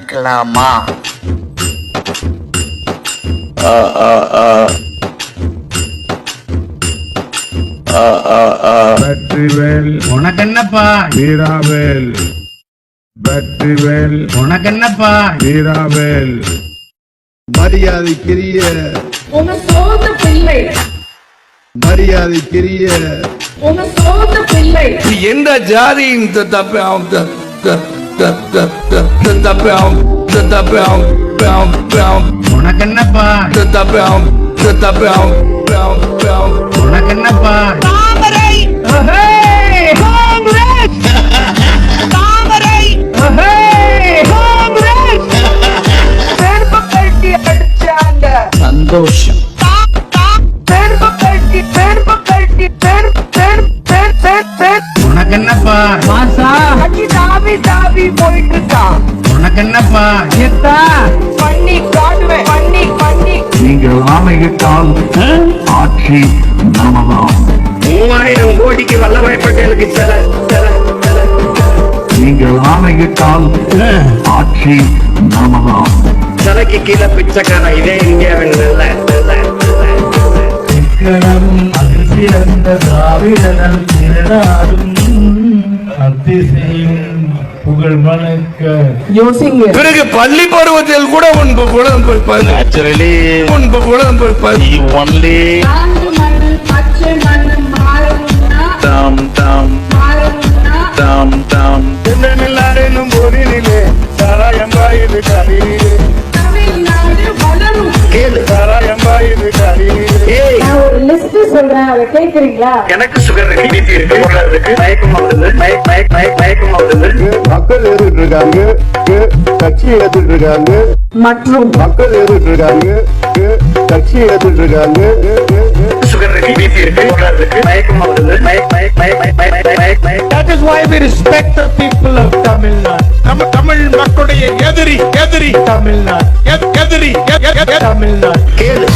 இருக்கலாமா வெற்றிவேல். உனக்கென்னப்பா? வீராவேல். வெற்றிவேல். உனக்கென்னப்பா? வீராவேல். மரியாதைக்குரிய உங்க சொந்த பிள்ளை. மரியாதைக்குரிய உங்க சொந்த பிள்ளை. எந்த ஜாதியின் தப்பே அவன் தப்பே அவன் தப்பே சந்தோஷம் உனக்கென்னப்பா எத்தா பண்ணி காட்டுவேன் பண்ணி பண்ணி. நீங்கள் ஆணையிட்டால் ஆட்சி நமதாம் மூவாயிரம் கோடிக்கு வல்லபாய் பட்டேலுக்கு சில நீங்கள் ஆணையிட்டால் ஆட்சி நமதாம் சிலைக்கு கீழே பிச்சைக்காரன் இதே இந்தியாவின் நல்ல நல்ல சிறந்த திராவிடர்கள் திருநாடும் அதிசயம் புகழ் மணக்க யோசிங்க. பிறகு பள்ளி பருவத்தில் கூட முன்பு குழந்தை Naturally, முன்பு குழந்தை you only நான்கு மண்ணு பச்சை மண்ணு மாறணும்னா dum dum மாறணும்னா dum dum எல்லாரும் சொல்றேன் அதை கேக்குறீங்களா எனக்கு சுகர் இருக்கு இருக்கு இருக்கு மயக்கம் வருது மயக்க மயக்க மயக்க மயக்கம் வருது மக்கள் ஏறிட்டு இருக்காங்க கட்சி ஏத்துட்டு இருக்காங்க மற்றும் மக்கள் ஏறிட்டு இருக்காங்க கட்சி ஏத்துட்டு இருக்காங்க சுகர் இருக்கு பிபி இருக்கு மயக்கம் வருது That is why we respect the people of Tamil Nadu. நம்ம தமிழ் மக்களுடைய எதிரி எதிரி தமிழ்நாடு எதிரி தமிழ்நாடு கேளு